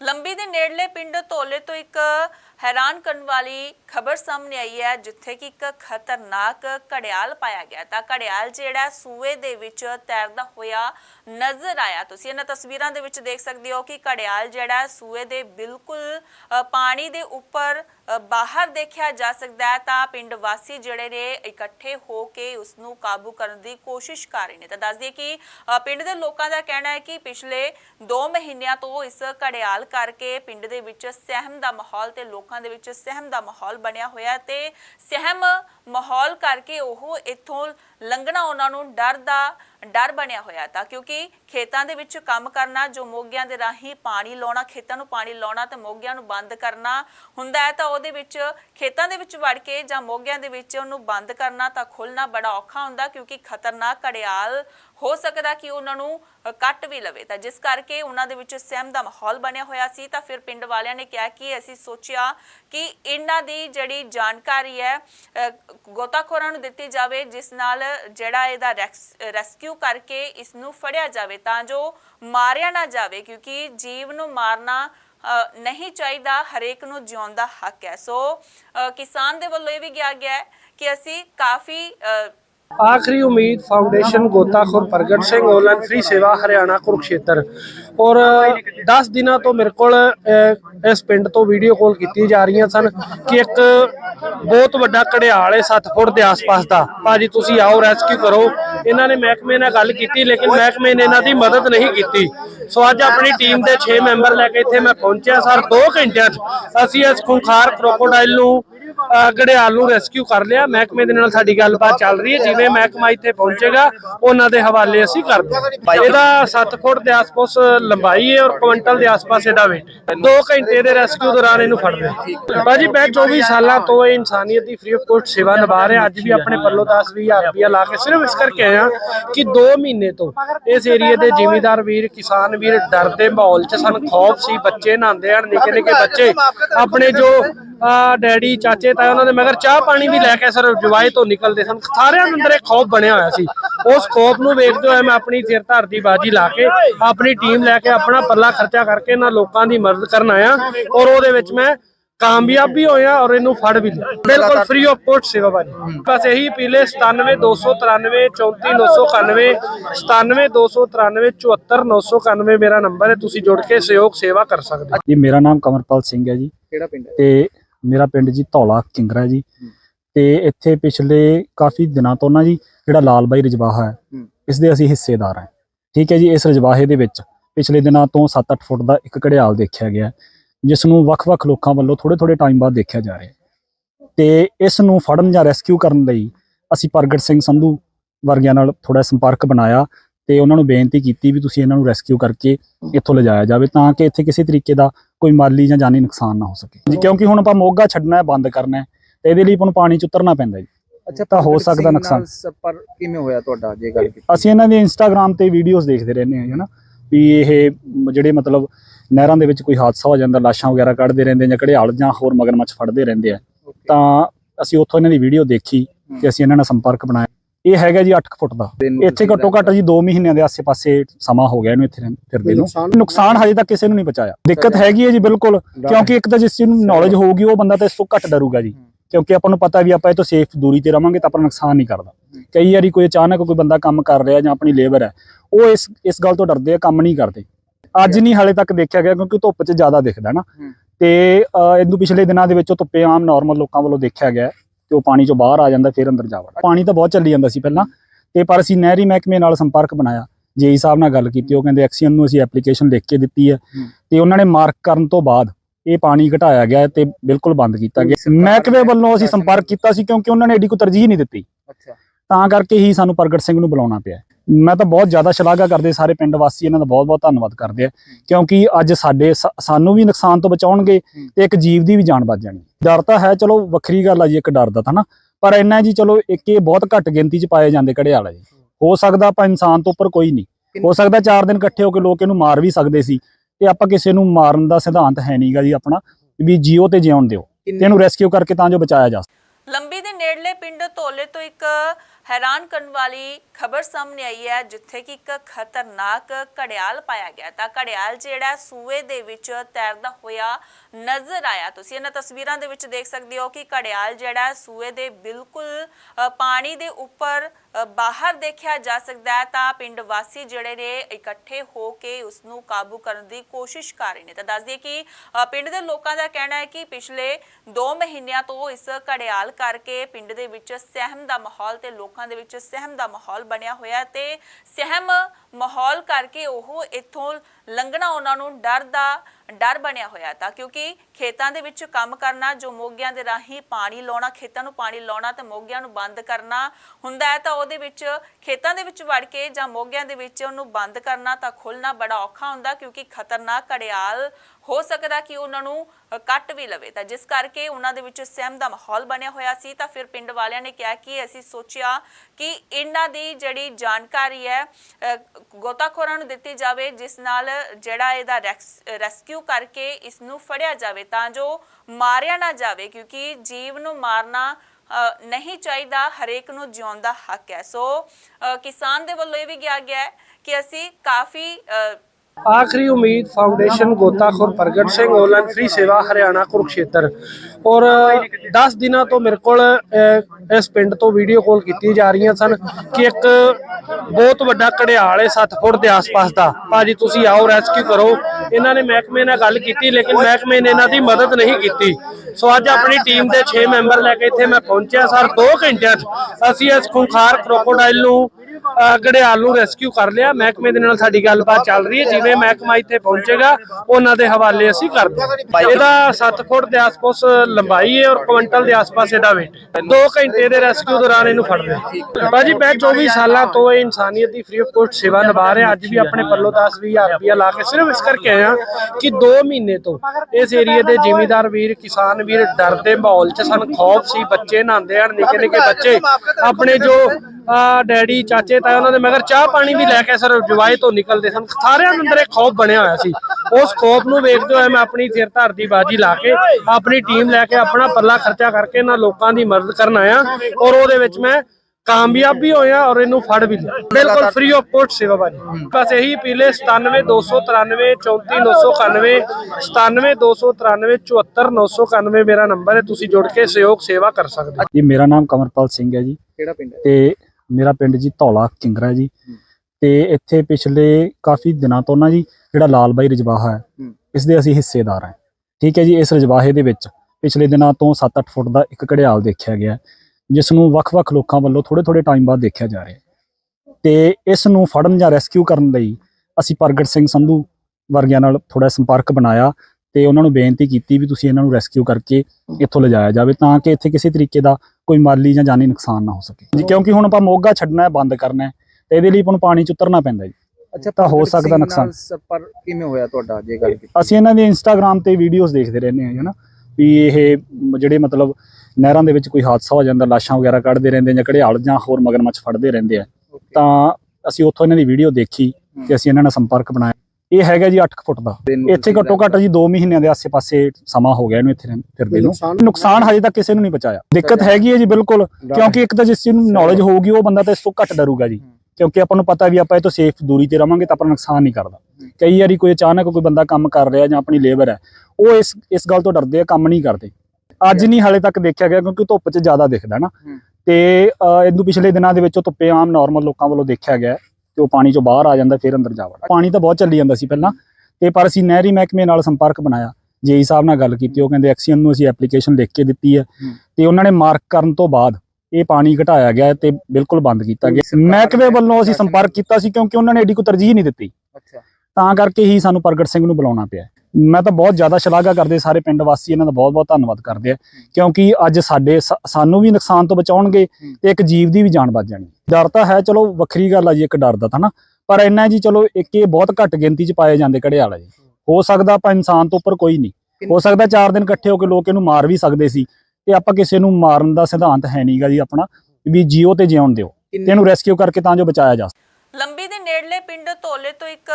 ਲੰਬੀ ਦੇ ਨੇੜਲੇ ਪਿੰਡ ਧੋਲੇ ਤੋਂ ਇੱਕ ਹੈਰਾਨ ਕਰਨ ਵਾਲੀ ਖਬਰ ਸਾਹਮਣੇ ਆਈ ਹੈ, ਜਿੱਥੇ ਕਿ ਇੱਕ ਖਤਰਨਾਕ ਘੜਿਆਲ ਪਾਇਆ ਗਿਆ। ਤਾਂ ਘੜਿਆਲ ਜਿਹੜਾ ਸੂਏ ਦੇ ਵਿੱਚ ਤੈਰਦਾ ਹੋਇਆ ਨਜ਼ਰ ਆਇਆ। ਤੁਸੀਂ ਇਹਨਾਂ ਤਸਵੀਰਾਂ ਦੇ ਵਿੱਚ ਦੇਖ ਸਕਦੇ ਹੋ ਕਿ ਘੜਿਆਲ ਜਿਹੜਾ ਸੂਏ ਦੇ ਬਿਲਕੁਲ ਪਾਣੀ ਦੇ ਉੱਪਰ ਬਾਹਰ ਦੇਖਿਆ ਜਾ ਸਕਦਾ ਹੈ, ਤਾਂ ਪਿੰਡ ਵਾਸੀ ਜਿਹੜੇ ਨੇ ਇਕੱਠੇ ਹੋ ਕੇ ਉਸ ਨੂੰ ਕਾਬੂ ਕਰਨ ਦੀ ਕੋਸ਼ਿਸ਼ ਕਰ ਰਹੇ ਨੇ। ਤਾਂ ਦੱਸ ਦਈਏ ਕਿ ਪਿੰਡ ਦੇ ਲੋਕਾਂ ਦਾ ਕਹਿਣਾ ਹੈ ਕਿ ਪਿਛਲੇ 2 ਮਹੀਨਿਆਂ ਤੋਂ ਇਸ ਘੜਿਆਲ ਕਰਕੇ ਪਿੰਡ ਦੇ ਵਿੱਚ ਸਹਿਮ ਦਾ ਮਾਹੌਲ ਤੇ ਲੋਕਾਂ ਦੇ ਵਿੱਚ ਸਹਿਮ ਦਾ ਮਾਹੌਲ ਬਣਿਆ ਹੋਇਆ ਤੇ ਸਹਿਮ ਮਾਹੌਲ ਕਰਕੇ ਉਹ ਇੱਥੋਂ ਲੰਘਣਾ ਉਹਨਾਂ ਨੂੰ ਡਰ ਦਾ ਡਰ ਬਣਿਆ ਹੋਇਆ ਤਾਂ ਕਿਉਂਕਿ ਖੇਤਾਂ ਦੇ ਵਿੱਚ ਕੰਮ ਕਰਨਾ, ਜੋ ਮੋਗਿਆਂ ਦੇ ਰਾਹੀਂ ਪਾਣੀ ਲਾਉਣਾ, ਖੇਤਾਂ ਨੂੰ ਪਾਣੀ ਲਾਉਣਾ ਤੇ ਮੋਗਿਆਂ ਨੂੰ ਬੰਦ ਕਰਨਾ ਹੁੰਦਾ ਹੈ ਤਾਂ ਉਹਦੇ ਵਿੱਚ ਖੇਤਾਂ ਦੇ ਵਿੱਚ ਵੜ ਕੇ ਜਾਂ ਮੋਗਿਆਂ ਦੇ ਵਿੱਚ ਉਹਨੂੰ ਬੰਦ ਕਰਨਾ ਤਾਂ ਖੁੱਲਣਾ ਬੜਾ ਔਖਾ ਹੁੰਦਾ ਕਿਉਂਕਿ ਖਤਰਨਾਕ ਘੜਿਆਲ ਹੋ ਸਕਦਾ ਕਿ ਉਹਨਾਂ ਨੂੰ ਕੱਟ ਵੀ ਲਵੇ। ਤਾਂ ਜਿਸ ਕਰਕੇ ਉਹਨਾਂ ਦੇ ਵਿੱਚ ਸਹਿਮ ਦਾ ਮਾਹੌਲ ਬਣਿਆ ਹੋਇਆ ਸੀ, ਤਾਂ ਫਿਰ ਪਿੰਡ ਵਾਲਿਆਂ ਨੇ ਕਿਹਾ ਕਿ ਅਸੀਂ ਸੋਚਿਆ ਕਿ ਇਹਨਾਂ ਦੀ ਜਿਹੜੀ ਜਾਣਕਾਰੀ ਹੈ ਗੋਤਾਖੋਰਾਂ ਨੂੰ ਦਿੱਤੀ ਜਾਵੇ, ਜਿਸ ਨਾਲ ਜਿਹੜਾ ਇਹਦਾ ਰੈਸਕਿਊ ਕਰਕੇ ਇਸ ਨੂੰ ਫੜਿਆ ਜਾਵੇ, ਤਾਂ ਜੋ ਮਾਰਿਆ ਨਾ ਜਾਵੇ, ਕਿਉਂਕਿ ਜੀਵ ਨੂੰ ਮਾਰਨਾ ਨਹੀਂ ਚਾਹੀਦਾ, ਹਰੇਕ ਨੂੰ ਜਿਉਣ ਦਾ ਹੱਕ ਹੈ। ਸੋ ਕਿਸਾਨ ਦੇ ਵੱਲੋਂ ਇਹ ਵੀ ਕਿਹਾ ਗਿਆ ਹੈ ਕਿ ਅਸੀਂ ਕਾਫੀ ਆਖਰੀ ਉਮੀਦ ਫਾਊਂਡੇਸ਼ਨ ਗੋਤਾਖੋਰ ਪ੍ਰਗਟ ਸਿੰਘ ਆਨਲਾਈਨ ਫ੍ਰੀ ਸੇਵਾ ਹਰਿਆਣਾ ਕੁਰਕਸ਼ੇਤਰ। ਔਰ 10 ਦਿਨਾਂ ਤੋਂ ਮੇਰੇ ਕੋਲ ਇਸ ਪਿੰਡ ਤੋਂ ਵੀਡੀਓ ਕਾਲ ਕੀਤੀ ਜਾ ਰਹੀਆਂ ਸਨ ਕਿ ਇੱਕ ਬਹੁਤ ਵੱਡਾ ਘੜਿਆਲ ਹੈ 7 ਫੁੱਟ ਦੇ ਆਸ-ਪਾਸ ਦਾ। ਭਾਜੀ, ਤੁਸੀਂ ਆਓ ਰੈਸਕਿਊ ਕਰੋ। ਇਹਨਾਂ ਨੇ ਮਹਿਕਮੇ ਨਾਲ ਗੱਲ ਕੀਤੀ, ਲੇਕਿਨ ਮਹਿਕਮੇ ਨੇ ਇਹਨਾਂ ਦੀ ਮਦਦ ਨਹੀਂ ਕੀਤੀ। ਸੋ, ਅੱਜ ਆਪਣੀ ਟੀਮ ਦੇ 6 ਮੈਂਬਰ ਲੈ ਕੇ ਇੱਥੇ ਮੈਂ ਪਹੁੰਚਿਆ। ਸਰ 2 ਘੰਟਿਆਂ 'ਚ ਅਸੀਂ ਇਸ ਖੁੰਖਾਰ ਕ੍ਰੋਕੋਡਾਈਲ ਨੂੰ ਘੜਿਆਲ ਨੂੰ ਰੈਸਕਿਊ ਕਰ ਲਿਆ। ਮਹਿਕਮੇ ਦੇ ਨਾਲ ਸਾਡੀ ਗੱਲਬਾਤ ਚੱਲ ਰਹੀ ਹੈ। ਜਿਵੇਂ ਮਹਿਕਮਾ ਇੱਥੇ ਪਹੁੰਚੇਗਾ, ਉਹਨਾਂ ਦੇ ਹਵਾਲੇ ਅਸੀਂ ਕਰ ਦਾਂਗੇ ਇਹਦਾ 7 ਫੁੱਟ ਦੇ ਆਸ-ਪਾਸ ਲੰਬਾਈ ਹੈ ਔਰ ਕੁਇੰਟਲ ਦੇ ਆਸ-ਪਾਸ ਇਹਦਾ weight 2 ਘੰਟੇ ਦੇ ਰੈਸਕਿਊ ਦੌਰਾਨ ਇਹਨੂੰ ਫੜ ਲਿਆ ਭਾਜੀ, ਮੈਂ 24 ਸਾਲਾਂ ਤੋਂ ਇਹ ਇਨਸਾਨੀਅਤ ਦੀ ਫ੍ਰੀ ਆਫ ਕੋਸਟ ਸੇਵਾ ਨਿਭਾ ਰਿਹਾ। ਅੱਜ ਵੀ ਆਪਣੇ ਪੱਲੋਂ 10-20000 ਰੁਪਇਆ ਲਾ ਕੇ ਸਿਰਫ ਇਸ ਕਰਕੇ ਆਇਆ ਕਿ 2 ਮਹੀਨੇ ਤੋਂ ਇਸ ਏਰੀਏ ਦੇ ਜਿਮੀਦਾਰ ਵੀਰ, ਕਿਸਾਨ ਵੀਰ ਡਰ ਦੇ ਮਾਹੌਲ 'ਚ ਸਨ। ਖੌਫ ਸੀ। ਬੱਚੇ ਨਹਾਉਂਦੇ ਹਨ ਨਿੱਕੇ ਨਿੱਕੇ ਬੱਚੇ। ਆਪਣੇ ਜੋ ਡੈਡੀ ਚਾਚੇ ਤਾਏ ਉਹਨਾਂ ਦੇ ਮਗਰ ਚਾਹ ਪਾਣੀ ਵੀ ਲੈ ਕੇ ਸਰ ਜਵਾਈ ਤੋਂ ਨਿਕਲਦੇ ਸਨ। ਸਾਰਿਆਂ ਦੇ ਅੰਦਰ ਇੱਕ ਖੌਫ ਬਣਿਆ ਹੋਇਆ ਸੀ। ਉਸ ਖੌਫ ਨੂੰ ਵੇਖਦੇ ਹੋਏ ਮੈਂ ਆਪਣੀ ਸਿਰ ਧਰ ਦੀ ਬਾਜੀ ਲਾ ਕੇ ਆਪਣੀ ਟੀਮ ਲੈ ਕੇ ਆਪਣਾ ਪੱਲਾ ਖਰਚਾ ਕਰਕੇ ਇਹਨਾਂ ਲੋਕਾਂ ਦੀ ਮਦਦ ਕਰਨ ਆਇਆ ਔਰ ਉਹਦੇ ਵਿੱਚ ਮੈਂ ਕਾਮਯਾਬ ਵੀ ਹੋਇਆ ਔਰ ਇਹਨੂੰ ਫੜ ਵੀ ਲਿਆ। ਬਿਲਕੁਲ ਫ੍ਰੀ ਆਫ ਕੋਸਟ ਸੇਵਾ ਬਾਜੀ। ਬਸ ਇਹੀ ਪੀਲੇ 97293 34991 97293 74991 ਮੇਰਾ ਨੰਬਰ ਹੈ। ਤੁਸੀਂ ਜੁੜ ਕੇ ਸਹਿਯੋਗ ਸੇਵਾ ਕਰ ਸਕਦੇ ਹੋ। ਜੀ ਮੇਰਾ ਨਾਮ ਕਮਰਪਾਲ ਸਿੰਘ ਹੈ ਜੀ। ਕਿਹੜਾ ਪਿੰਡ ਹੈ? ਤੇ ਮੇਰਾ ਪਿੰਡ ਜੀ ਧੌਲਾ ਕਿੰਗਰਾ ਜੀ। ਤੇ ਇੱਥੇ ਪਿਛਲੇ ਕਾਫੀ ਦਿਨਾਂ ਤੋਂ ਨਾ ਜੀ ਜਿਹੜਾ ਲਾਲ ਬਾਈ ਰਜਵਾਹਾ ਹੈ। ਇਸ ਦੇ ਅਸੀਂ ਹਿੱਸੇਦਾਰ ਹਾਂ। ਠੀਕ ਹੈ ਜੀ ਇਸ ਰਜਵਾਹੇ ਦੇ ਵਿੱਚ ਪਿਛਲੇ ਦਿਨਾਂ ਤੋਂ 7-8 ਫੁੱਟ ਦਾ ਇੱਕ ਘੜਿਆਲ ਦੇਖਿਆ ਗਿਆ ਜਿਸ ਨੂੰ ਵੱਖ-ਵੱਖ ਲੋਕਾਂ ਵੱਲੋਂ ਥੋੜੇ-ਥੋੜੇ ਟਾਈਮ ਬਾਅਦ ਦੇਖਿਆ ਜਾ ਰਿਹਾ ਤੇ ਇਸ ਨੂੰ ਫੜਨ ਜਾਂ ਰੈਸਕਿਊ ਕਰਨ ਲਈ ਅਸੀਂ ਪ੍ਰਗਟ ਸਿੰਘ ਸੰਧੂ ਵਰਗਿਆਂ ਨਾਲ ਥੋੜਾ ਸੰਪਰਕ ਬਣਾਇਆ। ਤੇ ਉਹਨਾਂ ਨੂੰ ਬੇਨਤੀ ਕੀਤੀ ਵੀ ਤੁਸੀਂ ਇਹਨਾਂ ਨੂੰ ਰੈਸਕਿਊ ਕਰਕੇ ਇੱਥੋਂ ਲਿਜਾਇਆ ਜਾਵੇ ਤਾਂ ਕਿ ਇੱਥੇ ਕਿਸੇ ਤਰੀਕੇ ਦਾ ਕੋਈ ਮਾਲੀ ਜਾਂ ਜਾਨੀ ਨੁਕਸਾਨ ਨਾ ਹੋ ਸਕੇ। ਜੀ ਕਿਉਂਕਿ ਹੁਣ ਆਪਾਂ ਮੋਗਾ ਛੱਡਣਾ ਹੈ ਬੰਦ ਕਰਨਾ ਹੈ ਤੇ ਇਹਦੇ ਲਈ ਆਪਾਂ ਨੂੰ ਪਾਣੀ ਚ ਉਤਰਨਾ ਪੈਂਦਾ ਜੀ। ਅੱਛਾ ਤਾਂ ਹੋ ਸਕਦਾ ਨੁਕਸਾਨ। ਸੰਪਰਕ ਕਿਵੇਂ ਹੋਇਆ ਤੁਹਾਡਾ ਜੇ ਗੱਲ ਕੀਤੀ ਅਸੀਂ ਇਹਨਾਂ ਦੇ ਇੰਸਟਾਗ੍ਰam ਤੇ ਵੀਡੀਓਜ਼ ਦੇਖਦੇ ਰਹਿੰਦੇ ਹਾਂ ਹਨਾ? ਵੀ ਇਹ ਜਿਹੜੇ ਮਤਲਬ ਨਹਿਰਾਂ ਦੇ ਵਿੱਚ ਕੋਈ ਹਾਦਸਾ ਹੋ ਜਾਂਦਾ ਲਾਸ਼ਾਂ ਵਗੈਰਾ ਕੱਢਦੇ ਰਹਿੰਦੇ ਜਾਂ ਘੜਿਆਲ ਜਾਂ ਹੋਰ ਮਗਰਮੱਛ ਫੜਦੇ ਰਹਿੰਦੇ ਆ. ਤਾਂ ਅਸੀਂ ਉੱਥੋਂ ਇਹਨਾਂ ਦੀ ਵੀਡੀਓ ਦੇਖੀ ਤੇ ਅਸੀਂ ਇਹਨਾਂ ਨਾਲ ਸੰਪਰਕ ਬਣਾਇਆ। ਇਹ ਹੈਗਾ ਜੀ 8 ਫੁੱਟ ਦਾ। ਇੱਥੇ ਘੱਟੋ ਘੱਟ ਜੀ 2 ਮਹੀਨਿਆਂ ਦੇ ਆਸੇ-ਪਾਸੇ ਸਮਾਂ ਹੋ ਗਿਆ ਇਹਨੂੰ ਇੱਥੇ ਫਿਰਦੇ ਨੂੰ। ਨੁਕਸਾਨ- ਹਜੇ ਤੱਕ ਕਿਸੇ ਨੂੰ ਨਹੀਂ ਪਹੁੰਚਾਇਆ। ਦਿੱਕਤ ਹੈਗੀ ਹੈ ਜੀ ਬਿਲਕੁਲ ਕਿਉਂਕਿ ਇੱਕ ਤਾਂ ਜਿਸ ਚੀਜ਼ ਨੂੰ ਨੌਲੇਜ ਹੋਊਗੀ ਉਹ ਬੰਦਾ ਤਾਂ ਇਸ ਤੋਂ ਘੱਟ ਡਰੂਗਾ ਜੀ। ਕਿਉਂਕਿ ਆਪਾਂ ਨੂੰ ਪਤਾ ਵੀ ਆਪਾਂ ਇਹ ਤੋਂ ਸੇਫ ਦੂਰੀ ਤੇ ਰਵਾਂਗੇ ਤਾਂ ਆਪਣਾ ਨੁਕਸਾਨ ਨਹੀਂ ਕਰਦਾ। ਕਈ ਵਾਰੀ ਕੋਈ ਅਚਾਨਕ ਕੋਈ ਬੰਦਾ ਕੰਮ ਕਰ ਰਿਹਾ ਜਾਂ ਆਪਣੀ ਲੇਬਰ ਹੈ ਉਹ ਇਸ ਇਸ ਗੱਲ ਤੋਂ ਡਰਦੇ ਆ ਕੰਮ ਨਹੀਂ ਕਰਦੇ। ਅੱਜ ਨਹੀਂ ਹਾਲੇ ਤੱਕ ਦੇਖਿਆ ਗਿਆ ਕਿਉਂਕਿ ਧੁੱਪ 'ਚ ਜ਼ਿਆਦਾ ਦਿਖਦਾ ਨਾ। ਤੇ ਇਹਨੂੰ ਪਿਛਲੇ ਦਿਨਾਂ ਦੇ ਵਿੱਚ ਧੁੱਪੇ ਆਮ ਨਾਰਮਲ ਲੋਕਾਂ ਵੱਲੋਂ ਦੇਖਿਆ ਗਿਆ ਕਿ ਉਹ ਪਾਣੀ 'ਚੋਂ ਬਾਹਰ ਆ ਜਾਂਦਾ ਫਿਰ ਅੰਦਰ ਜਾ ਵੜਦਾ। ਪਾਣੀ ਤਾਂ ਬਹੁਤ ਚੱਲੀ ਜਾਂਦਾ ਸੀ ਪਹਿਲਾਂ ਤੇ ਪਰ ਅਸੀਂ ਨਹਿਰੀ ਮਹਿਕਮੇ ਨਾਲ ਸੰਪਰਕ ਬਣਾਇਆ। ਜੇਈ ਸਾਹਿਬ ਨਾਲ ਗੱਲ ਕੀਤੀ ਉਹ ਕਹਿੰਦੇ ਐਕਸੀਅਨ ਨੂੰ ਅਸੀਂ ਐਪਲੀਕੇਸ਼ਨ ਲਿਖ ਕੇ ਦਿੱਤੀ ਹੈ। ਤੇ ਉਹਨਾਂ ਨੇ ਮਾਰਕ ਕਰਨ ਤੋਂ ਬਾਅਦ ਇਹ ਪਾਣੀ ਘਟਾਇਆ ਗਿਆ ਤੇ ਬਿਲਕੁਲ ਬੰਦ ਕੀਤਾ ਗਿਆ। ਮਹਿਕਮੇ ਵੱਲੋਂ ਅਸੀਂ ਸੰਪਰਕ ਕੀਤਾ ਸੀ ਕਿਉਂਕਿ ਉਹਨਾਂ ਨੇ ਏਡੀ ਕੋਈ ਤਰਜੀਹ ਨਹੀਂ ਦਿੱਤੀ। ਅੱਛਾ। ਤਾਂ ਕਰਕੇ ਹੀ ਸਾਨੂੰ ਪ੍ਰਗਟ ਸਿੰਘ ਨੂੰ ਬੁਲਾਉਣਾ ਪਿਆ ਮੈਂ ਤਾਂ ਬਹੁਤ ਜ਼ਿਆਦਾ ਸ਼ਲਾਘਾ ਕਰਦੇ ਸਾਰੇ ਪਿੰਡ ਵਾਸੀ ਇਹਨਾਂ ਦਾ ਬਹੁਤ ਬਹੁਤ ਧੰਨਵਾਦ ਕਰਦੇ ਆ। ਕਿਉਂਕਿ ਅੱਜ ਸਾਡੇ ਸਾਨੂੰ ਵੀ ਨੁਕਸਾਨ ਤੋਂ ਬਚਾਉਣਗੇ ਤੇ ਇੱਕ ਜੀਵ ਦੀ ਵੀ ਜਾਨ ਬਚ ਜਾਣੀ। ਡਰ ਤਾਂ ਹੈ ਚਲੋ ਵੱਖਰੀ ਗੱਲ ਆ ਜੀ ਇੱਕ ਡਰ ਦਾ ਤਾਂ ਨਾ। ਪਰ ਇੰਨਾ ਜੀ ਚਲੋ ਇੱਕ ਇਹ ਬਹੁਤ ਘੱਟ ਗਿਣਤੀ 'ਚ ਪਾਏ ਜਾਂਦੇ ਘੜਿਆਲ ਆ ਜੀ। ਹੋ ਸਕਦਾ ਆਪਾਂ ਇਨਸਾਨ ਤੋਂ ਉੱਪਰ ਕੋਈ ਨਹੀਂ। ਹੋ ਸਕਦਾ ਚਾਰ ਦਿਨ ਇਕੱਠੇ ਹੋ ਕੇ ਲੋਕ ਇਹਨੂੰ ਮਾਰ ਵੀ ਸਕਦੇ ਸੀ। ਤੇ ਆਪਾਂ ਕਿਸੇ ਨੂੰ ਮਾਰਨ ਦਾ ਸਿਧਾਂਤ ਹੈ ਨਹੀਂਗਾ ਜੀ ਆਪਣਾ ਵੀ ਜੀਓ ਤੇ ਜਿਉਣ ਦਿਓ। ਤੇ ਇਹਨੂੰ ਰੈਸਕਿਊ ਕਰਕੇ ਤਾਂ ਜੋ ਬਚਾਇਆ ਜਾ ਸਕੇ। ਲੰਬੀ ਦੇ ਨੇੜਲੇ ਪਿੰਡ ਧੋਲੇ ਤੋਂ ਇੱਕ ਹੈਰਾਨ ਕਰਨ ਵਾਲੀ ਖਬਰ ਸਾਹਮਣੇ ਆਈ ਹੈ ਜਿੱਥੇ ਕਿ ਇੱਕ ਖਤਰਨਾਕ ਘੜਿਆਲ ਪਾਇਆ ਗਿਆ ਤਾਂ ਘੜਿਆਲ ਜਿਹੜਾ ਸੂਏ ਦੇ ਵਿੱਚ ਤੈਰਦਾ ਹੋਇਆ ਨਜ਼ਰ ਆਇਆ। ਤੁਸੀਂ ਇਹਨਾਂ ਤਸਵੀਰਾਂ ਦੇ ਵਿੱਚ ਦੇਖ ਸਕਦੇ ਹੋ ਕਿ ਘੜਿਆਲ ਜਿਹੜਾ ਸੂਏ ਦੇ ਬਿਲਕੁਲ ਪਾਣੀ ਦੇ ਉੱਪਰ ਬਾਹਰ ਦੇਖਿਆ ਜਾ ਸਕਦਾ ਹੈ। ਤਾਂ ਪਿੰਡ ਵਾਸੀ ਜਿਹੜੇ ਨੇ ਇਕੱਠੇ ਹੋ ਕੇ ਉਸ ਨੂੰ ਕਾਬੂ ਕਰਨ ਦੀ ਕੋਸ਼ਿਸ਼ ਕਰ ਰਹੇ ਨੇ। ਤਾਂ ਦੱਸ ਦਈਏ ਕਿ ਪਿੰਡ ਦੇ ਲੋਕਾਂ ਦਾ ਕਹਿਣਾ ਹੈ ਕਿ ਪਿਛਲੇ 2 ਮਹੀਨਿਆਂ ਤੋਂ ਇਸ ਘੜਿਆਲ ਕਰਕੇ ਪਿੰਡ ਦੇ ਵਿੱਚ ਸਹਿਮ ਦਾ ਮਾਹੌਲ ਤੇ ਲੋਕਾਂ ਦੇ ਵਿੱਚ ਸਹਿਮ ਦਾ ਮਾਹੌਲ ਬਣਿਆ ਹੋਇਆ ਤੇ ਸਹਿਮ ਮਾਹੌਲ ਕਰਕੇ ਉਹ ਇੱਥੋਂ ਲੰਘਣਾ ਉਹਨਾਂ ਨੂੰ ਡਰ ਦਾ, ਡਰ ਬਣਿਆ ਹੋਇਆ ਤਾਂ ਕਿਉਂਕਿ ਖੇਤਾਂ ਦੇ ਵਿੱਚ ਕੰਮ ਕਰਨਾ, ਜੋ ਮੋਗਿਆਂ ਦੇ ਰਾਹੀਂ ਪਾਣੀ ਲਾਉਣਾ, ਖੇਤਾਂ ਨੂੰ ਪਾਣੀ ਲਾਉਣਾ ਤੇ ਮੋਗਿਆਂ ਨੂੰ ਬੰਦ ਕਰਨਾ ਹੁੰਦਾ ਹੈ ਤਾਂ ਉਹਦੇ ਵਿੱਚ, ਖੇਤਾਂ ਦੇ ਵਿੱਚ ਵੜ ਕੇ ਜਾਂ ਮੋਗਿਆਂ ਦੇ ਵਿੱਚ ਉਹਨੂੰ ਬੰਦ ਕਰਨਾ ਤਾਂ ਖੁੱਲਣਾ ਬੜਾ ਔਖਾ ਹੁੰਦਾ ਕਿਉਂਕਿ ਖਤਰਨਾਕ ਘੜਿਆਲ ਹੋ ਸਕਦਾ ਕਿ ਉਹਨਾਂ ਨੂੰ ਕੱਟ ਵੀ ਲਵੇ। ਤਾਂ ਜਿਸ ਕਰਕੇ ਉਹਨਾਂ ਦੇ ਵਿੱਚ ਸਹਿਮ ਦਾ ਮਾਹੌਲ ਬਣਿਆ ਹੋਇਆ ਸੀ ਤਾਂ ਫਿਰ ਪਿੰਡ ਵਾਲਿਆਂ ਨੇ ਕਿਹਾ ਕਿ ਅਸੀਂ ਸੋਚਿਆ ਕਿ ਇਹਨਾਂ ਦੀ ਜਿਹੜੀ ਜਾਣਕਾਰੀ ਹੈ ਗੋਤਾਖੋਰਾਂ ਨੂੰ ਦਿੱਤੀ ਜਾਵੇ, ਜਿਸ ਨਾਲ ਜਿਹੜਾ ਇਹਦਾ ਰੈਕਸ- ਰੈਸਕਿਊ ਕਰਕੇ ਇਸ ਨੂੰ ਫੜਿਆ ਜਾਵੇ ਤਾਂ ਜੋ ਮਾਰਿਆ ਨਾ ਜਾਵੇ ਕਿਉਂਕਿ ਜੀਵ ਨੂੰ ਮਾਰਨਾ ਅ, ਨਹੀਂ ਚਾਹੀਦਾ ਹਰੇਕ ਨੂੰ ਜਿਉਣ ਦਾ ਹੱਕ ਹੈ। ਸੋ ਅ, ਕਿਸਾਨ ਦੇ ਵੱਲੋਂ ਇਹ ਵੀ ਕਿਹਾ ਗਿਆ ਹੈ ਕਿ ਅਸੀਂ ਕਾਫੀ ਅ, ਆਖਰੀ ਉਮੀਦ ਫਾਊਂਡੇਸ਼ਨ ਗੋਤਾਖੋਰ ਪ੍ਰਗਟ ਸਿੰਘ ਆਨਲਾਈਨ ਫ੍ਰੀ ਸੇਵਾ ਹਰਿਆਣਾ ਕੁਰਕਸ਼ੇਤਰ। ਔਰ 10 ਦਿਨਾਂ ਤੋਂ ਮੇਰੇ ਕੋਲ ਇਸ ਪਿੰਡ ਤੋਂ ਵੀਡੀਓ ਕਾਲ ਕੀਤੀ ਜਾ ਰਹੀਆਂ ਸਨ ਕਿ ਇੱਕ ਬਹੁਤ ਵੱਡਾ ਘੜਿਆਲ ਹੈ 7 ਫੁੱਟ ਦੇ ਆਸ-ਪਾਸ ਦਾ। ਭਾਜੀ, ਤੁਸੀਂ ਆਓ ਰੈਸਕਿਊ ਕਰੋ। ਇਹਨਾਂ ਨੇ ਮਹਿਕਮੇ ਨਾਲ ਗੱਲ ਕੀਤੀ, ਲੇਕਿਨ ਮਹਿਕਮੇ ਨੇ ਇਹਨਾਂ ਦੀ ਮਦਦ ਨਹੀਂ ਕੀਤੀ। ਸੋ, ਅੱਜ ਆਪਣੀ ਟੀਮ ਦੇ 6 ਮੈਂਬਰ ਲੈ ਕੇ ਇੱਥੇ ਮੈਂ ਪਹੁੰਚਿਆ, ਸਰ 2 ਘੰਟਿਆਂ 'ਚ ਅਸੀਂ ਇਸ ਖੁੰਖਾਰ ਕ੍ਰੋਕੋਡਾਈਲ ਨੂੰ ਘੜਿਆਲ ਨੂੰ ਰੈਸਕਿਊ ਕਰ ਲਿਆ, ਮਹਿਕਮੇ ਦੇ ਨਾਲ ਸਾਡੀ ਗੱਲਬਾਤ ਚੱਲ ਰਹੀ ਹੈ, ਜਿਵੇਂ ਮਹਿਕਮਾ ਇੱਥੇ ਪਹੁੰਚੇਗਾ, ਉਹਨਾਂ ਦੇ ਹਵਾਲੇ ਅਸੀਂ ਕਰ ਦਿਆਂਗੇ ਇਹਦਾ 7 ਫੁੱਟ ਦੇ ਆਸ-ਪਾਸ ਲੰਬਾਈ ਹੈ ਔਰ ਕੁਇੰਟਲ ਦੇ ਆਸ-ਪਾਸ ਇਹਦਾ weight 2 ਘੰਟੇ ਦੇ ਰੈਸਕਿਊ ਦੌਰਾਨ ਇਹਨੂੰ ਫੜ ਲਿਆ। ਭਾਜੀ, ਮੈਂ 24 ਸਾਲਾਂ ਤੋਂ ਇਹ ਇਨਸਾਨੀਅਤ ਦੀ ਫ੍ਰੀ ਆਫ ਕੋਸਟ ਸੇਵਾ ਨਿਭਾ ਰਿਹਾ, ਅੱਜ ਵੀ ਆਪਣੇ ਪੱਲੋਂ 10-20000 ਰੁਪਇਆ ਲਾ ਕੇ ਸਿਰਫ ਇਸ ਕਰਕੇ ਆਇਆ ਕਿ 2 ਮਹੀਨੇ ਤੋਂ ਇਸ ਏਰੀਏ ਦੇ ਜਿਮੀਦਾਰ ਵੀਰ, ਕਿਸਾਨ ਵੀਰ ਡਰ ਦੇ ਮਾਹੌਲ 'ਚ ਸਨ, ਖੌਫ ਸੀ, ਬੱਚੇ ਨਹਾਉਂਦੇ ਹਨ ਨਿੱਕੇ ਨਿੱਕੇ ਬੱਚੇ, ਆਪਣੇ ਜੋ ਡੈਡੀ ਚਾਚੇ ਤਾਏ ਉਹਨਾਂ ਦੇ ਮਗਰ ਚਾਹ ਪਾਣੀ ਵੀ ਲੈ ਕੇ ਸਰ ਜਵਾਏ ਤੋਂ ਨਿਕਲਦੇ ਸਨ। ਸਾਰਿਆਂ ਦੇ ਅੰਦਰ ਇੱਕ ਖੌਫ ਬਣਿਆ ਹੋਇਆ ਸੀ। ਉਸ ਖੌਫ ਨੂੰ ਵੇਖਦੇ ਹੋਏ ਮੈਂ ਆਪਣੀ ਸਿਰ ਧਰ ਦੀ ਬਾਜੀ ਲਾ ਕੇ ਆਪਣੀ ਟੀਮ ਲੈ ਕੇ ਆਪਣਾ ਪੱਲਾ ਖਰਚਾ ਕਰਕੇ ਇਹਨਾਂ ਲੋਕਾਂ ਦੀ ਮਦਦ ਕਰਨ ਆਇਆ ਔਰ ਉਹਦੇ ਵਿੱਚ ਮੈਂ ਕਾਮਯਾਬ ਵੀ ਹੋਇਆ ਔਰ ਇਹਨੂੰ ਫੜ ਵੀ ਲਿਆ। ਬਿਲਕੁਲ ਫ੍ਰੀ ਆਫ ਕੋਸਟ ਸੇਵਾ ਬਾਜੀ ਬਸ ਇਹੀ ਪੀਲੇ 97293 34991 97293 74991 ਮੇਰਾ ਨੰਬਰ ਹੈ। ਤੁਸੀਂ ਜੁੜ ਕੇ ਸਹਿਯੋਗ ਸੇਵਾ ਕਰ ਸਕਦੇ ਹੋ। ਜੀ ਮੇਰਾ ਨਾਮ ਕਮਰਪਾਲ ਸਿੰਘ ਹੈ ਜੀ। ਕਿਹੜਾ ਪਿੰਡ ਹੈ? ਤੇ ਮੇਰਾ ਪਿੰਡ ਜੀ ਧੌਲਾ ਕਿੰਗਰਾ ਜੀ। ਤੇ ਇੱਥੇ ਪਿਛਲੇ ਕਾਫੀ ਦਿਨਾਂ ਤੋਂ ਨਾ ਜੀ ਜਿਹੜਾ ਲਾਲ ਬਾਈ ਰਜਵਾਹਾ ਹੈ। ਇਸ ਦੇ ਅਸੀਂ ਹਿੱਸੇਦਾਰ ਹਾਂ। ਠੀਕ ਹੈ ਜੀ ਇਸ ਰਜਵਾਹੇ ਦੇ ਵਿੱਚ ਪਿਛਲੇ ਦਿਨਾਂ ਤੋਂ 7-8 ਫੁੱਟ ਦਾ ਇੱਕ ਘੜਿਆਲ ਦੇਖਿਆ ਗਿਆ ਜਿਸ ਨੂੰ ਵੱਖ-ਵੱਖ ਲੋਕਾਂ ਵੱਲੋਂ ਥੋੜੇ-ਥੋੜੇ ਟਾਈਮ ਬਾਅਦ ਦੇਖਿਆ ਜਾ ਰਿਹਾ ਤੇ ਇਸ ਨੂੰ ਫੜਨ ਜਾਂ ਰੈਸਕਿਊ ਕਰਨ ਲਈ ਅਸੀਂ ਪ੍ਰਗਟ ਸਿੰਘ ਸੰਧੂ ਵਰਗਿਆਂ ਨਾਲ ਥੋੜਾ ਸੰਪਰਕ ਬਣਾਇਆ। ਤੇ ਉਹਨਾਂ ਨੂੰ ਬੇਨਤੀ ਕੀਤੀ ਵੀ ਤੁਸੀਂ ਇਹਨਾਂ ਨੂੰ ਰੈਸਕਿਊ ਕਰਕੇ ਇੱਥੋਂ ਲਿਜਾਇਆ ਜਾਵੇ ਤਾਂ ਕਿ ਇੱਥੇ ਕਿਸੇ ਤਰੀਕੇ ਦਾ ਕੋਈ ਮਾਲੀ ਜਾਂ ਜਾਨੀ ਨੁਕਸਾਨ ਨਾ ਹੋ ਸਕੇ। ਜੀ ਕਿਉਂਕਿ ਹੁਣ ਆਪਾਂ ਮੋਗਾ ਛੱਡਣਾ ਹੈ ਬੰਦ ਕਰਨਾ ਹੈ ਤੇ ਇਹਦੇ ਲਈ ਆਪਾਂ ਨੂੰ ਪਾਣੀ ਚ ਉਤਰਨਾ ਪੈਂਦਾ ਜੀ। ਅੱਛਾ ਤਾਂ ਹੋ ਸਕਦਾ ਨੁਕਸਾਨ। ਸੰਪਰਕ ਕਿਵੇਂ ਹੋਇਆ ਤੁਹਾਡਾ ਜੇ ਗੱਲ ਕੀਤੀ? ਅਸੀਂ ਇਹਨਾਂ ਦੀ ਇੰਸਟਾਗ੍ਰam ਤੇ ਵੀਡੀਓਜ਼ ਦੇਖਦੇ ਰਹਿੰਦੇ ਹਾਂ ਹਨਾ। ਵੀ ਇਹ ਜਿਹੜੇ ਮਤਲਬ ਨਹਿਰਾਂ ਦੇ ਵਿੱਚ ਕੋਈ ਹਾਦਸਾ ਹੋ ਜਾਂਦਾ ਲਾਸ਼ਾਂ ਵਗੈਰਾ ਕੱਢਦੇ ਰਹਿੰਦੇ ਜਾਂ ਘੜਿਆਲ ਜਾਂ ਹੋਰ ਮਗਰਮੱਛ ਫੜਦੇ ਰਹਿੰਦੇ ਆ. ਤਾਂ ਅਸੀਂ ਉੱਥੋਂ ਇਹਨਾਂ ਦੀ ਵੀਡੀਓ ਦੇਖੀ ਤੇ ਅਸੀਂ ਇਹਨਾਂ ਨਾਲ ਸੰਪਰਕ ਬਣਾਇਆ। ਇਹ ਹੈਗਾ ਜੀ 8 ਫੁੱਟ ਦਾ। ਇੱਥੇ ਘੱਟੋ ਘੱਟ ਜੀ 2 ਮਹੀਨਿਆਂ ਦੇ ਆਸੇ-ਪਾਸੇ ਸਮਾਂ ਹੋ ਗਿਆ ਇਹਨੂੰ ਇੱਥੇ ਫਿਰਦੇ ਨੂੰ। ਨੁਕਸਾਨ- ਹਜੇ ਤੱਕ ਕਿਸੇ ਨੂੰ ਨਹੀਂ ਪਹੁੰਚਾਇਆ। ਦਿੱਕਤ ਹੈਗੀ ਹੈ ਜੀ ਬਿਲਕੁਲ ਕਿਉਂਕਿ ਇੱਕ ਤਾਂ ਜਿਸ ਨੂੰ ਨੌਲੇਜ ਹੋਊਗੀ ਉਹ ਬੰਦਾ ਤਾਂ ਇਸ ਤੋਂ ਘੱਟ ਡਰੂਗਾ ਜੀ। ਕਿਉਂਕਿ ਆਪਾਂ ਨੂੰ ਪਤਾ ਵੀ ਆਪਾਂ ਇਹ ਤੋਂ ਸੇਫ ਦੂਰੀ ਤੇ ਰਵਾਂਗੇ ਤਾਂ ਆਪਾਂ ਨੂੰ ਨੁਕਸਾਨ ਨਹੀਂ ਕਰਦਾ। ਕਈ ਵਾਰੀ ਕੋਈ ਅਚਾਨਕ ਕੋਈ ਬੰਦਾ ਕੰਮ ਕਰ ਰਿਹਾ ਜਾਂ ਆਪਣੀ ਲੇਬਰ ਹੈ ਉਹ ਇਸ ਇਸ ਗੱਲ ਤੋਂ ਡਰਦੇ ਆ ਕੰਮ ਨਹੀਂ ਕਰਦੇ। ਅੱਜ ਨਹੀਂ ਹਾਲੇ ਤੱਕ ਦੇਖਿਆ ਗਿਆ ਕਿਉਂਕਿ ਧੁੱਪ 'ਚ ਜ਼ਿਆਦਾ ਦਿਖਦਾ ਨਾ। ਤੇ ਇਹਨੂੰ ਪਿਛਲੇ ਦਿਨਾਂ ਦੇ ਵਿੱਚ ਧੁੱਪੇ ਆਮ ਨਾਰਮਲ ਲੋਕਾਂ ਵੱਲੋਂ ਦੇਖਿਆ ਗਿਆ ਕਿ ਉਹ ਪਾਣੀ 'ਚੋਂ ਬਾਹਰ ਆ ਜਾਂਦਾ ਫਿਰ ਅੰਦਰ ਜਾ ਵੜਦਾ। ਪਾਣੀ ਤਾਂ ਬਹੁਤ ਚੱਲੀ ਜਾਂਦਾ ਸੀ ਪਹਿਲਾਂ ਤੇ ਪਰ ਅਸੀਂ ਨਹਿਰੀ ਮਹਿਕਮੇ ਨਾਲ ਸੰਪਰਕ ਬਣਾਇਆ। ਜੇਈ ਸਾਹਿਬ ਨਾਲ ਗੱਲ ਕੀਤੀ ਉਹ ਕਹਿੰਦੇ ਐਕਸੀਅਨ ਨੂੰ ਅਸੀਂ ਐਪਲੀਕੇਸ਼ਨ ਲਿਖ ਕੇ ਦਿੱਤੀ ਹੈ। ਤੇ ਉਹਨਾਂ ਨੇ ਮਾਰਕ ਕਰਨ ਤੋਂ ਬਾਅਦ ਇਹ ਪਾਣੀ ਘਟਾਇਆ ਗਿਆ ਤੇ ਬਿਲਕੁਲ ਬੰਦ ਕੀਤਾ ਗਿਆ। ਮਹਿਕਮੇ ਵੱਲੋਂ ਅਸੀਂ ਸੰਪਰਕ ਕੀਤਾ ਸੀ ਕਿਉਂਕਿ ਉਹਨਾਂ ਨੇ ਐਡੀ ਕੋਈ ਤਰਜੀਹ ਨਹੀਂ ਦਿੱਤੀ। ਅੱਛਾ। ਤਾਂ ਕਰਕੇ ਹੀ ਸਾਨੂੰ ਪ੍ਰਗਟ ਸਿੰਘ ਨੂੰ ਬੁਲਾਉਣਾ ਪਿਆ। ਮੈਂ ਤਾਂ ਬਹੁਤ ਜ਼ਿਆਦਾ ਸ਼ਲਾਘਾ ਕਰਦੇ ਸਾਰੇ ਪਿੰਡ ਵਾਸੀ ਇਹਨਾਂ ਦਾ ਬਹੁਤ ਬਹੁਤ ਧੰਨਵਾਦ ਕਰਦੇ ਆ ਕਿਉਂਕਿ ਅੱਜ ਸਾਡੇ ਸਾਨੂੰ ਵੀ ਨੁਕਸਾਨ ਤੋਂ ਬਚਾਉਣਗੇ ਤੇ ਇੱਕ ਜੀਵ ਦੀ ਵੀ ਜਾਨ ਬਚ ਜਾਣੀ। ਡਰ ਤਾਂ ਹੈ ਚਲੋ ਵੱਖਰੀ ਗੱਲ ਆ ਜੀ ਇੱਕ ਡਰ ਦਾ ਤਾਂ ਨਾ। ਪਰ ਇੰਨਾ ਜੀ ਚਲੋ ਇੱਕ ਇਹ ਬਹੁਤ ਘੱਟ ਗਿਣਤੀ 'ਚ ਪਾਏ ਜਾਂਦੇ ਘੜਿਆਲ ਜੀ ਹੋ ਸਕਦਾ ਆਪਾਂ ਇਨਸਾਨ ਤੋਂ ਉੱਪਰ ਕੋਈ ਨਹੀਂ। ਹੋ ਸਕਦਾ ਚਾਰ ਦਿਨ ਇਕੱਠੇ ਹੋ ਕੇ ਲੋਕ ਇਹਨੂੰ ਮਾਰ ਵੀ ਸਕਦੇ ਸੀ ਤੇ ਆਪਾਂ ਕਿਸੇ ਨੂੰ ਮਾਰਨ ਦਾ ਸਿਧਾਂਤ ਹੈ ਨਹੀਂਗਾ ਜੀ ਆਪਣਾ ਵੀ ਜੀਓ ਤੇ ਜਿਉਣ ਦਿਓ। ਤੇ ਇਹਨੂੰ ਰੈਸਕਿਊ ਕਰਕੇ ਤਾਂ ਜੋ ਬਚਾਇਆ ਜਾ ਸਕੇ। ਲੰਬੀ ਦੇ ਨੇੜਲੇ ਪਿੰਡ ਧੋਲੇ ਤੋਂ ਇੱਕ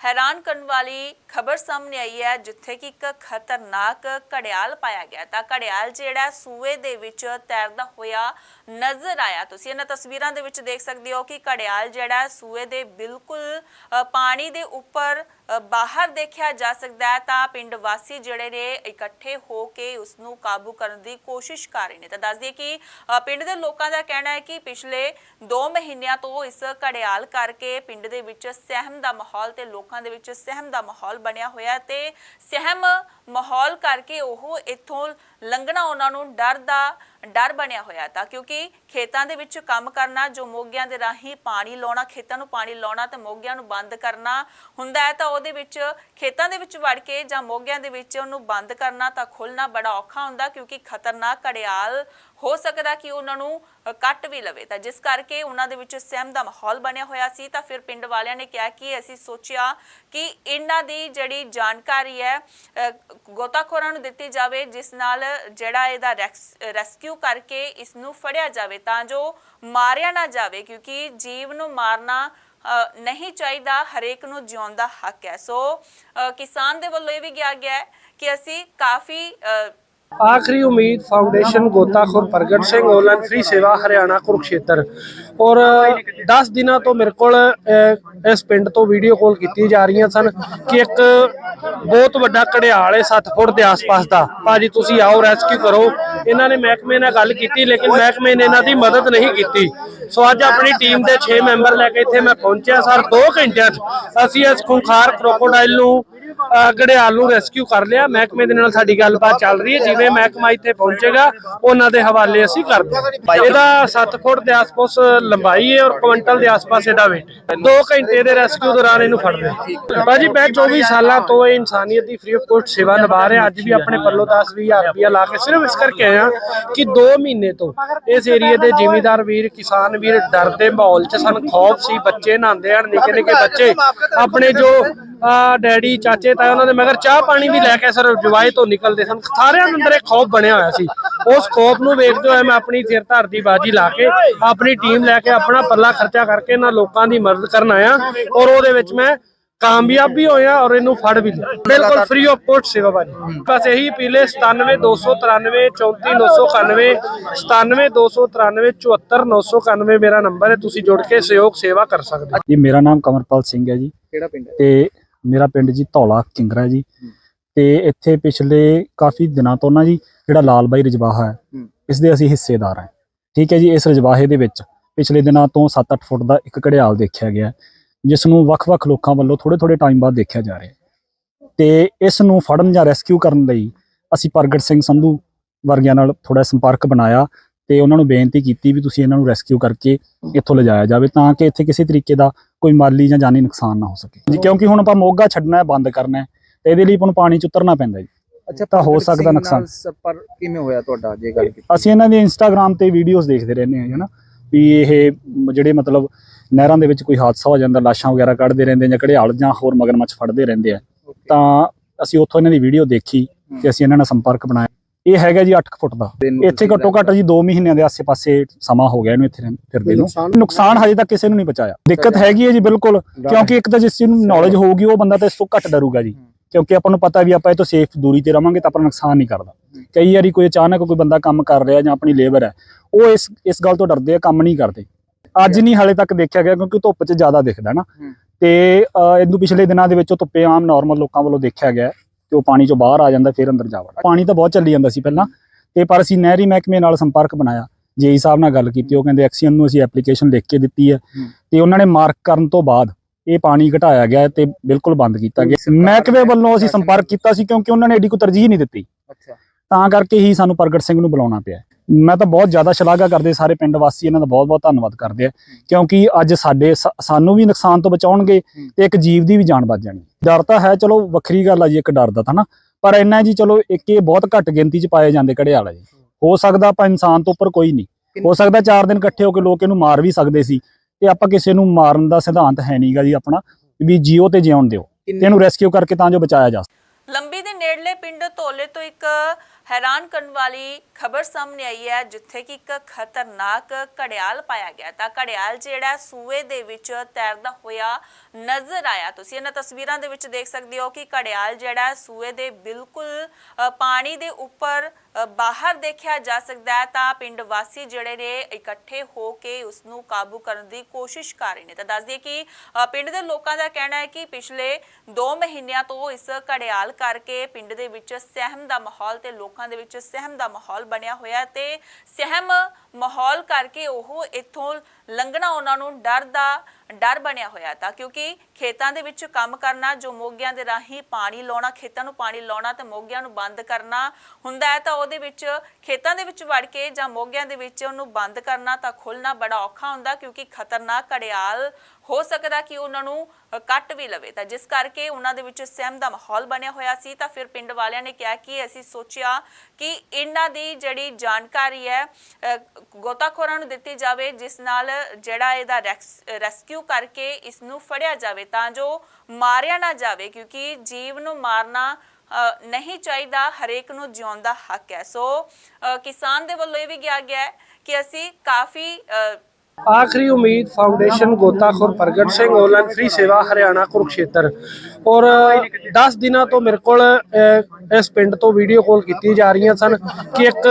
ਹੈਰਾਨ ਕਰਨ ਵਾਲੀ ਖਬਰ ਸਾਹਮਣੇ ਆਈ ਹੈ ਜਿੱਥੇ ਕਿ ਇੱਕ ਖਤਰਨਾਕ ਘੜਿਆਲ ਪਾਇਆ ਗਿਆ ਤਾਂ ਘੜਿਆਲ ਜਿਹੜਾ ਸੂਏ ਦੇ ਵਿੱਚ ਤੈਰਦਾ ਹੋਇਆ ਨਜ਼ਰ ਆਇਆ। ਤੁਸੀਂ ਇਹਨਾਂ ਤਸਵੀਰਾਂ ਦੇ ਵਿੱਚ ਦੇਖ ਸਕਦੇ ਹੋ ਕਿ ਘੜਿਆਲ ਜਿਹੜਾ ਸੂਏ ਦੇ ਬਿਲਕੁਲ ਪਾਣੀ ਦੇ ਉੱਪਰ ਬਾਹਰ ਦੇਖਿਆ ਜਾ ਸਕਦਾ ਹੈ। ਤਾਂ ਪਿੰਡ ਵਾਸੀ ਜਿਹੜੇ ਨੇ ਇਕੱਠੇ ਹੋ ਕੇ ਉਸ ਨੂੰ ਕਾਬੂ ਕਰਨ ਦੀ ਕੋਸ਼ਿਸ਼ ਕਰ ਰਹੇ ਨੇ। ਤਾਂ ਦੱਸ ਦਈਏ ਕਿ ਪਿੰਡ ਦੇ ਲੋਕਾਂ ਦਾ ਕਹਿਣਾ ਹੈ ਕਿ ਪਿਛਲੇ 2 ਮਹੀਨਿਆਂ ਤੋਂ ਇਸ ਘੜਿਆਲ ਕਰਕੇ ਪਿੰਡ ਦੇ ਵਿੱਚ ਸਹਿਮ ਦਾ ਮਾਹੌਲ ਤੇ ਲੋਕਾਂ ਦੇ ਵਿੱਚ ਸਹਿਮ ਦਾ ਮਾਹੌਲ ਬਣਿਆ ਹੋਇਆ ਤੇ ਸਹਿਮ ਮਾਹੌਲ ਕਰਕੇ ਉਹ ਇੱਥੋਂ ਲੰਘਣਾ ਉਹਨਾਂ ਨੂੰ ਡਰ ਦਾ ਡਰ ਬਣਿਆ ਹੋਇਆ ਤਾਂ ਕਿਉਂਕਿ ਖੇਤਾਂ ਦੇ ਵਿੱਚ ਕੰਮ ਕਰਨਾ, ਜੋ ਮੋਗਿਆਂ ਦੇ ਰਾਹੀਂ ਪਾਣੀ ਲਾਉਣਾ, ਖੇਤਾਂ ਨੂੰ ਪਾਣੀ ਲਾਉਣਾ ਤੇ ਮੋਗਿਆਂ ਨੂੰ ਬੰਦ ਕਰਨਾ ਹੁੰਦਾ ਹੈ ਤਾਂ ਉਹਦੇ ਵਿੱਚ ਖੇਤਾਂ ਦੇ ਵਿੱਚ ਵੜ ਕੇ ਜਾਂ ਮੋਗਿਆਂ ਦੇ ਵਿੱਚ ਉਹਨੂੰ ਬੰਦ ਕਰਨਾ ਤਾਂ ਖੁੱਲਣਾ ਬੜਾ ਔਖਾ ਹੁੰਦਾ ਕਿਉਂਕਿ ਖਤਰਨਾਕ ਘੜਿਆਲ ਹੋ ਸਕਦਾ ਕਿ ਉਹਨਾਂ ਨੂੰ ਕੱਟ ਵੀ ਲਵੇ। ਤਾਂ ਜਿਸ ਕਰਕੇ ਉਹਨਾਂ ਦੇ ਵਿੱਚ ਸਹਿਮ ਦਾ ਮਾਹੌਲ ਬਣਿਆ ਹੋਇਆ ਸੀ, ਤਾਂ ਫਿਰ ਪਿੰਡ ਵਾਲਿਆਂ ਨੇ ਕਿਹਾ ਕਿ ਅਸੀਂ ਸੋਚਿਆ ਕਿ ਇਹਨਾਂ ਦੀ ਜਿਹੜੀ ਜਾਣਕਾਰੀ ਹੈ ਗੋਤਾਖੋਰਾਂ ਨੂੰ ਦਿੱਤੀ ਜਾਵੇ, ਜਿਸ ਨਾਲ ਜਿਹੜਾ ਇਹਦਾ ਰੈਕਸ- ਰੈਸਕਿਊ ਕਰਕੇ ਇਸ ਨੂੰ ਫੜਿਆ ਜਾਵੇ, ਤਾਂ ਜੋ ਮਾਰਿਆ ਨਾ ਜਾਵੇ, ਕਿਉਂਕਿ ਜੀਵ ਨੂੰ ਮਾਰਨਾ ਨਹੀਂ ਚਾਹੀਦਾ, ਹਰੇਕ ਨੂੰ ਜਿਉਣ ਦਾ ਹੱਕ ਹੈ। ਸੋ ਕਿਸਾਨ ਦੇ ਵੱਲੋਂ ਇਹ ਵੀ ਕਿਹਾ ਗਿਆ ਕਿ ਅਸੀਂ ਕਾਫੀ ਆਖਰੀ ਉਮੀਦ ਫਾਊਂਡੇਸ਼ਨ ਗੋਤਾਖੋਰ ਪ੍ਰਗਟ ਸਿੰਘ ਔਨਲਾਈਨ ਫ੍ਰੀ ਸੇਵਾ ਹਰਿਆਣਾ ਕੁਰਕਸ਼ੇਤਰ। ਔਰ 10 ਦਿਨਾਂ ਤੋਂ ਮੇਰੇ ਕੋਲ ਇਸ ਪਿੰਡ ਤੋਂ ਵੀਡੀਓ ਕਾਲ ਕੀਤੀ ਜਾ ਰਹੀਆਂ ਸਨ ਕਿ ਇੱਕ ਬਹੁਤ ਵੱਡਾ ਘੜਿਆਲ ਹੈ 7 ਫੁੱਟ ਦੇ ਆਸ-ਪਾਸ ਦਾ। ਭਾਜੀ, ਤੁਸੀਂ ਆਓ ਰੈਸਕਿਊ ਕਰੋ। ਇਹਨਾਂ ਨੇ ਮਹਿਕਮੇ ਨਾਲ ਗੱਲ ਕੀਤੀ, ਲੇਕਿਨ ਮਹਿਕਮੇ ਨੇ ਇਹਨਾਂ ਦੀ ਮਦਦ ਨਹੀਂ ਕੀਤੀ। ਸੋ, ਅੱਜ ਆਪਣੀ ਟੀਮ ਦੇ 6 ਮੈਂਬਰ ਲੈ ਕੇ ਇੱਥੇ ਮੈਂ ਪਹੁੰਚਿਆ, ਸਰ 2 ਘੰਟਿਆਂ 'ਚ ਅਸੀਂ ਇਸ ਖੁੰਖਾਰ ਕ੍ਰੋਕੋਡਾਈਲ ਨੂੰ ਅਹ ਰੈਸਕਿਊ ਕਰ ਲਿਆ, ਮਹਿਕਮੇ ਦੇ ਨਾਲ ਸਾਡੀ ਗੱਲਬਾਤ ਚੱਲ ਰਹੀ ਹੈ, ਜਿਵੇਂ ਮਹਿਕਮਾ ਇੱਥੇ ਪਹੁੰਚੇਗਾ, ਉਹਨਾਂ ਦੇ ਹਵਾਲੇ ਅਸੀਂ ਕਰ ਦਿਆਂਗੇ ਇਹਦਾ 7 ਫੁੱਟ ਦੇ ਆਸ-ਪਾਸ ਲੰਬਾਈ ਹੈ ਔਰ ਕੁਇੰਟਲ ਦੇ ਆਸ-ਪਾਸ ਇਹਦਾ weight 2 ਘੰਟੇ ਦੇ ਰੈਸਕਿਊ ਦੌਰਾਨ ਇਹਨੂੰ ਫੜ ਲਿਆ ਭਾਜੀ, ਮੈਂ 24 ਸਾਲਾਂ ਤੋਂ ਇਹ ਇਨਸਾਨੀਅਤ ਦੀ ਫ੍ਰੀ ਆਫ ਕੋਸਟ ਸੇਵਾ ਨਿਭਾ ਰਿਹਾ। ਅੱਜ ਵੀ ਆਪਣੇ ਪੱਲੋਂ 10-20000 ਰੁਪਇਆ ਲਾ ਕੇ ਸਿਰਫ ਇਸ ਕਰਕੇ ਆਇਆ ਕਿ 2 ਮਹੀਨੇ ਤੋਂ ਇਸ ਏਰੀਆ ਦੇ ਜਿਮੀਦਾਰ ਵੀਰ, ਕਿਸਾਨ ਵੀਰ ਡਰ ਦੇ ਮਾਹੌਲ 'ਚ ਸਨ। ਖੌਫ ਸੀ, ਬੱਚੇ ਨਹਾਉਂਦੇ ਹਨ ਨਿੱਕੇ ਨਿੱਕੇ ਬੱਚੇ। ਆਪਣੇ ਜੋ ਡੈਡੀ, ਚਾਚੇ ਤਾਏ ਉਹਨਾਂ ਦੇ ਮਗਰ ਚਾਹ ਪਾਣੀ ਵੀ ਲੈ ਕੇ ਸਰ ਜਵਾਏ ਤੋਂ ਨਿਕਲਦੇ ਸਨ। ਸਾਰਿਆਂ ਦੇ ਅੰਦਰ ਇੱਕ ਖੌਫ ਬਣਿਆ ਹੋਇਆ ਸੀ। ਉਸ ਖੌਫ ਨੂੰ ਵੇਖਦੇ ਹੋਏ ਮੈਂ ਆਪਣੀ ਸਿਰ ਧਰ ਦੀ ਬਾਜੀ ਲਾ ਕੇ ਆਪਣੀ ਟੀਮ ਲੈ ਕੇ ਆਪਣਾ ਪੱਲਾ ਖਰਚਾ ਕਰਕੇ ਇਹਨਾਂ ਲੋਕਾਂ ਦੀ ਮਦਦ ਕਰਨ ਆਇਆ ਔਰ ਉਹਦੇ ਵਿੱਚ ਮੈਂ ਕਾਮਯਾਬ ਵੀ ਹੋਇਆ ਔਰ ਇਹਨੂੰ ਫੜ ਵੀ ਲਿਆ। ਬਿਲਕੁਲ ਫ੍ਰੀ ਆਫ ਕੋਸਟ ਸੇਵਾ ਭਾਜੀ ਬਸ ਇਹੀ ਪੀਲੇ 97293 34991 97293 74991 ਮੇਰਾ ਨੰਬਰ ਹੈ। ਤੁਸੀਂ ਜੁੜ ਕੇ ਸਹਿਯੋਗ ਸੇਵਾ ਕਰ ਸਕਦੇ ਹੋ। ਜੀ ਮੇਰਾ ਨਾਮ ਕਮਰਪਾਲ ਸਿੰਘ ਹੈ ਜੀ। ਕਿਹੜਾ ਪਿੰਡ ਹੈ? ਤੇ ਮੇਰਾ ਪਿੰਡ ਜੀ ਧੌਲਾ ਕਿੰਗਰਾ ਜੀ। ਤੇ ਇੱਥੇ ਪਿਛਲੇ ਕਾਫੀ ਦਿਨਾਂ ਤੋਂ ਨਾ ਜੀ ਜਿਹੜਾ ਲਾਲ ਬਾਈ ਰਜਵਾਹਾ ਹੈ। ਇਸ ਦੇ ਅਸੀਂ ਹਿੱਸੇਦਾਰ ਹਾਂ। ਠੀਕ ਹੈ ਜੀ ਇਸ ਰਜਵਾਹੇ ਦੇ ਵਿੱਚ ਪਿਛਲੇ ਦਿਨਾਂ ਤੋਂ 7-8 ਫੁੱਟ ਦਾ ਇੱਕ ਘੜਿਆਲ ਦੇਖਿਆ ਗਿਆ ਜਿਸ ਨੂੰ ਵੱਖ-ਵੱਖ ਲੋਕਾਂ ਵੱਲੋਂ ਥੋੜੇ-ਥੋੜੇ ਟਾਈਮ ਬਾਅਦ ਦੇਖਿਆ ਜਾ ਰਿਹਾ ਤੇ ਇਸ ਨੂੰ ਫੜਨ ਜਾਂ ਰੈਸਕਿਊ ਕਰਨ ਲਈ ਅਸੀਂ ਪ੍ਰਗਟ ਸਿੰਘ ਸੰਧੂ ਵਰਗਿਆਂ ਨਾਲ ਥੋੜਾ ਸੰਪਰਕ ਬਣਾਇਆ ਤੇ ਉਹਨਾਂ ਨੂੰ ਬੇਨਤੀ ਕੀਤੀ ਵੀ ਤੁਸੀਂ ਇਹਨਾਂ ਨੂੰ ਰੈਸਕਿਊ ਕਰਕੇ ਇੱਥੋਂ ਲਿਜਾਇਆ ਜਾਵੇ ਤਾਂ ਕਿ ਇੱਥੇ ਕਿਸੇ ਤਰੀਕੇ ਦਾ ਕੋਈ ਮਾਲੀ ਜਾਂ ਜਾਨੀ ਨੁਕਸਾਨ ਨਾ ਹੋ ਸਕੇ। ਜੀ ਕਿਉਂਕਿ ਹੁਣ ਆਪਾਂ ਮੋਗਾ ਛੱਡਣਾ ਹੈ ਬੰਦ ਕਰਨਾ ਹੈ ਤੇ ਇਹਦੇ ਲਈ ਆਪਾਂ ਨੂੰ ਪਾਣੀ ਚ ਉਤਰਨਾ ਪੈਂਦਾ ਜੀ। ਅੱਛਾ ਤਾਂ ਹੋ ਸਕਦਾ ਨੁਕਸਾਨ। ਸੰਪਰਕ ਕਿਵੇਂ ਹੋਇਆ ਤੁਹਾਡਾ ਜੇ ਗੱਲ ਕੀਤੀ? ਅਸੀਂ ਇਹਨਾਂ ਦੇ ਇੰਸਟਾਗ੍ਰam ਤੇ ਵੀਡੀਓਜ਼ ਦੇਖਦੇ ਰਹਿੰਦੇ ਹਾਂ ਹਨਾ? ਵੀ ਇਹ ਜਿਹੜੇ ਮਤਲਬ ਨਹਿਰਾਂ ਦੇ ਵਿੱਚ ਕੋਈ ਹਾਦਸਾ ਹੋ ਜਾਂਦਾ ਲਾਸ਼ਾਂ ਵਗੈਰਾ ਕੱਢਦੇ ਰਹਿੰਦੇ ਜਾਂ ਘੜਿਆਲ ਜਾਂ ਹੋਰ ਮਗਰਮੱਛ ਫੜਦੇ ਰਹਿੰਦੇ ਆ. ਤਾਂ ਅਸੀਂ ਉੱਥੋਂ ਇਹਨਾਂ ਦੀ ਵੀਡੀਓ ਦੇਖੀ ਤੇ ਅਸੀਂ ਇਹਨਾਂ ਨਾਲ ਸੰਪਰਕ ਬਣਾਇਆ। ਇਹ ਹੈਗਾ ਜੀ 8 ਫੁੱਟ ਦਾ। ਇੱਥੇ ਘੱਟੋ ਘੱਟ ਜੀ 2 ਮਹੀਨਿਆਂ ਦੇ ਆਸੇ-ਪਾਸੇ ਸਮਾਂ ਹੋ ਗਿਆ ਇਹਨੂੰ ਇੱਥੇ ਫਿਰਦੇ ਨੂੰ। ਨੁਕਸਾਨ- ਹਜੇ ਤੱਕ ਕਿਸੇ ਨੂੰ ਨਹੀਂ ਪਹੁੰਚਾਇਆ। ਦਿੱਕਤ ਹੈਗੀ ਹੈ ਜੀ ਬਿਲਕੁਲ ਕਿਉਂਕਿ ਇੱਕ ਤਾਂ ਜਿਸ ਚੀਜ਼ ਨੂੰ ਨੌਲੇਜ ਹੋਊਗੀ ਉਹ ਬੰਦਾ ਤਾਂ ਇਸ ਤੋਂ ਘੱਟ ਡਰੂਗਾ ਜੀ। ਕਿਉਂਕਿ ਆਪਾਂ ਨੂੰ ਪਤਾ ਵੀ ਆਪਾਂ ਇਹ ਤੋਂ ਸੇਫ ਦੂਰੀ ਤੇ ਰਵਾਂਗੇ ਤਾਂ ਆਪਾਂ ਨੂੰ ਨੁਕਸਾਨ ਨਹੀਂ ਕਰਦਾ। ਕਈ ਵਾਰੀ ਕੋਈ ਅਚਾਨਕ ਕੋਈ ਬੰਦਾ ਕੰਮ ਕਰ ਰਿਹਾ ਜਾਂ ਆਪਣੀ ਲੇਬਰ ਹੈ ਉਹ ਇਸ ਇਸ ਗੱਲ ਤੋਂ ਡਰਦੇ ਆ ਕੰਮ ਨਹੀਂ ਕਰਦੇ। ਅੱਜ ਨਹੀਂ ਹਾਲੇ ਤੱਕ ਦੇਖਿਆ ਗਿਆ ਕਿਉਂਕਿ ਧੁੱਪ 'ਚ ਜ਼ਿਆਦਾ ਦਿਖਦਾ ਨਾ। ਤੇ ਇਹਨੂੰ ਪਿਛਲੇ ਦਿਨਾਂ ਦੇ ਵਿੱਚ ਧੁੱਪੇ ਆਮ ਨਾਰਮਲ ਲੋਕਾਂ ਵੱਲੋਂ ਦੇਖਿਆ ਗਿਆ। ਤੇ ਉਹ ਪਾਣੀ 'ਚੋਂ ਬਾਹਰ ਆ ਜਾਂਦਾ ਫਿਰ ਅੰਦਰ ਜਾ ਵੜਦਾ ਪਾਣੀ ਤਾਂ ਬਹੁਤ ਚੱਲੀ ਜਾਂਦਾ ਸੀ ਪਹਿਲਾਂ ਤੇ ਪਰ ਅਸੀਂ ਨਹਿਰੀ ਮਹਿਕਮੇ ਨਾਲ ਸੰਪਰਕ ਬਣਾਇਆ। ਜੇਈ ਸਾਹਿਬ ਨਾਲ ਗੱਲ ਕੀਤੀ ਉਹ ਕਹਿੰਦੇ ਐਕਸੀਅਨ ਨੂੰ ਅਸੀਂ ਐਪਲੀਕੇਸ਼ਨ ਲਿਖ ਕੇ ਦਿੱਤੀ ਹੈ। ਤੇ ਉਹਨਾਂ ਨੇ ਮਾਰਕ ਕਰਨ ਤੋਂ ਬਾਅਦ ਇਹ ਪਾਣੀ ਘਟਾਇਆ ਗਿਆ ਤੇ ਬਿਲਕੁਲ ਬੰਦ ਕੀਤਾ ਗਿਆ। ਮਹਿਕਮੇ ਵੱਲੋਂ ਅਸੀਂ ਸੰਪਰਕ ਕੀਤਾ ਸੀ ਕਿਉਂਕਿ ਉਹਨਾਂ ਨੇ ਐਡੀ ਕੋਈ ਤਰਜੀਹ ਨਹੀਂ ਦਿੱਤੀ। ਤਾਂ ਕਰਕੇ ਹੀ ਸਾਨੂੰ ਪ੍ਰਗਟ ਸਿੰਘ ਨੂੰ ਬੁਲਾਉਣਾ ਪਿਆ। ਮੈਂ ਤਾਂ ਬਹੁਤ ਜ਼ਿਆਦਾ ਸ਼ਲਾਘਾ ਕਰਦੇ ਸਾਰੇ ਪਿੰਡ ਵਾਸੀ ਇਹਨਾਂ ਦਾ ਬਹੁਤ-ਬਹੁਤ ਧੰਨਵਾਦ ਕਰਦੇ ਆ। ਕਿਉਂਕਿ ਅੱਜ ਸਾਡੇ ਸਾਨੂੰ ਵੀ ਨੁਕਸਾਨ ਤੋਂ ਬਚਾਉਣਗੇ ਤੇ ਇੱਕ ਜੀਵ ਦੀ ਵੀ ਜਾਨ ਬਚ ਜਾਣੀ। ਡਰ ਤਾਂ ਹੈ ਚਲੋ ਵੱਖਰੀ ਗੱਲ ਆ ਜੀ ਇੱਕ ਡਰ ਦਾ ਤਾਂ ਨਾ। ਪਰ ਇੰਨਾ ਜੀ ਚਲੋ ਇੱਕ ਇਹ ਬਹੁਤ ਘੱਟ ਗਿਣਤੀ 'ਚ ਪਾਏ ਜਾਂਦੇ ਘੜਿਆਲ ਆ ਜੀ। ਹੋ। ਸਕਦਾ ਆਪਾਂ ਇਨਸਾਨ ਤੋਂ ਉੱਪਰ ਕੋਈ ਨਹੀਂ। ਹੋ ਸਕਦਾ ਚਾਰ ਦਿਨ ਇਕੱਠੇ ਹੋ ਕੇ ਲੋਕ ਇਹਨੂੰ ਮਾਰ ਵੀ ਸਕਦੇ ਸੀ। ਤੇ ਆਪਾਂ ਕਿਸੇ ਨੂੰ ਮਾਰਨ ਦਾ ਸਿਧਾਂਤ ਹੈ ਨਹੀਂਗਾ ਜੀ ਆਪਣਾ ਵੀ ਜੀਓ ਤੇ ਜਿਉਣ ਦਿਓ। ਤੇ ਇਹਨੂੰ ਰੈਸਕਿਊ ਕਰਕੇ ਤਾਂ ਜੋ ਬਚਾਇਆ ਜਾ ਸਕੇ। ਲੰਬੀ ਦੇ ਨੇੜਲੇ ਪਿੰਡ ਧੋਲੇ ਤੋਂ ਇੱਕ ਹੈਰਾਨ ਕਰਨ ਵਾਲੀ ਖਬਰ ਸਾਹਮਣੇ ਆਈ ਹੈ ਜਿੱਥੇ ਕਿ ਇੱਕ ਖਤਰਨਾਕ ਘੜਿਆਲ ਪਾਇਆ ਗਿਆ ਤਾਂ ਘੜਿਆਲ ਜਿਹੜਾ ਸੂਏ ਦੇ ਵਿੱਚ ਤੈਰਦਾ ਹੋਇਆ ਨਜ਼ਰ ਆਇਆ। ਤੁਸੀਂ ਇਹਨਾਂ ਤਸਵੀਰਾਂ ਦੇ ਵਿੱਚ ਦੇਖ ਸਕਦੇ ਹੋ ਕਿ ਘੜਿਆਲ ਜਿਹੜਾ ਸੂਏ ਦੇ ਬਿਲਕੁਲ ਪਾਣੀ ਦੇ ਉੱਪਰ ਬਾਹਰ ਦੇਖਿਆ ਜਾ ਸਕਦਾ ਹੈ। ਤਾਂ ਪਿੰਡ ਵਾਸੀ ਜਿਹੜੇ ਨੇ ਇਕੱਠੇ ਹੋ ਕੇ ਉਸ ਨੂੰ ਕਾਬੂ ਕਰਨ ਦੀ ਕੋਸ਼ਿਸ਼ ਕਰ ਰਹੇ ਨੇ। ਤਾਂ ਦੱਸ ਦਈਏ ਕਿ ਪਿੰਡ ਦੇ ਲੋਕਾਂ ਦਾ ਕਹਿਣਾ ਹੈ ਕਿ ਪਿਛਲੇ 2 ਮਹੀਨਿਆਂ ਤੋਂ ਇਸ ਘੜਿਆਲ ਕਰਕੇ ਪਿੰਡ ਦੇ ਵਿੱਚ ਸਹਿਮ ਦਾ ਮਾਹੌਲ ਤੇ ਲੋਕਾਂ ਦੇ ਵਿੱਚ ਸਹਿਮ ਦਾ ਮਾਹੌਲ ਬਣਿਆ ਹੋਇਆ ਤੇ ਸਹਿਮ ਮਾਹੌਲ ਕਰਕੇ ਉਹ ਇੱਥੋਂ ਲੰਘਣਾ ਉਹਨਾਂ ਨੂੰ ਡਰ ਦਾ ਡਰ ਬਣਿਆ ਹੋਇਆ ਤਾਂ ਕਿਉਂਕਿ ਖੇਤਾਂ ਦੇ ਵਿੱਚ ਕੰਮ ਕਰਨਾ, ਜੋ ਮੋਗਿਆਂ ਦੇ ਰਾਹੀਂ ਪਾਣੀ ਲਾਉਣਾ, ਖੇਤਾਂ ਨੂੰ ਪਾਣੀ ਲਾਉਣਾ ਤੇ ਮੋਗਿਆਂ ਨੂੰ ਬੰਦ ਕਰਨਾ ਹੁੰਦਾ ਹੈ ਤਾਂ ਉਹਦੇ ਵਿੱਚ ਖੇਤਾਂ ਦੇ ਵਿੱਚ ਵੜ ਕੇ ਜਾਂ ਮੋਗਿਆਂ ਦੇ ਵਿੱਚ ਉਹਨੂੰ ਬੰਦ ਕਰਨਾ ਤਾਂ ਖੁੱਲਣਾ ਬੜਾ ਔਖਾ ਹੁੰਦਾ ਕਿਉਂਕਿ ਖਤਰਨਾਕ ਘੜਿਆਲ ਹੋ ਸਕਦਾ ਕਿ ਉਹਨਾਂ ਨੂੰ ਕੱਟ ਵੀ ਲਵੇ। ਤਾਂ ਜਿਸ ਕਰਕੇ ਉਹਨਾਂ ਦੇ ਵਿੱਚ ਸਹਿਮ ਦਾ ਮਾਹੌਲ ਬਣਿਆ ਹੋਇਆ ਸੀ, ਤਾਂ ਫਿਰ ਪਿੰਡ ਵਾਲਿਆਂ ਨੇ ਕਿਹਾ ਕਿ ਅਸੀਂ ਸੋਚਿਆ ਕਿ ਇਹਨਾਂ ਦੀ ਜਿਹੜੀ ਜਾਣਕਾਰੀ ਹੈ ਗੋਤਾਖੋਰਾਂ ਨੂੰ ਦਿੱਤੀ ਜਾਵੇ, ਜਿਸ ਨਾਲ ਜਿਹੜਾ ਇਹਦਾ ਰੈਕਸ- ਰੈਸਕਿਊ ਕਰਕੇ ਇਸ ਨੂੰ ਫੜਿਆ ਜਾਵੇ, ਤਾਂ ਜੋ ਮਾਰਿਆ ਨਾ ਜਾਵੇ, ਕਿਉਂਕਿ ਜੀਵ ਨੂੰ ਮਾਰਨਾ ਨਹੀਂ ਚਾਹੀਦਾ, ਹਰੇਕ ਨੂੰ ਜਿਉਣ ਦਾ ਹੱਕ ਹੈ। ਸੋ ਕਿਸਾਨ ਦੇ ਵੱਲੋਂ ਇਹ ਵੀ ਕਿਹਾ ਗਿਆ ਹੈ ਕਿ ਅਸੀਂ ਕਾਫੀ ਆਖਰੀ ਉਮੀਦ ਫਾਊਂਡੇਸ਼ਨ ਗੋਤਾਖੋਰ ਪ੍ਰਗਟ ਸਿੰਘ ਆਨਲਾਈਨ ਫ੍ਰੀ ਸੇਵਾ ਹਰਿਆਣਾ ਕੁਰੂਕਸ਼ੇਤਰ। ਔਰ 10 ਦਿਨਾਂ ਤੋਂ ਮੇਰੇ ਕੋਲ ਇਸ ਪਿੰਡ ਤੋਂ ਵੀਡੀਓ ਕਾਲ ਕੀਤੀ ਜਾ ਰਹੀਆਂ ਸਨ ਕਿ ਇੱਕ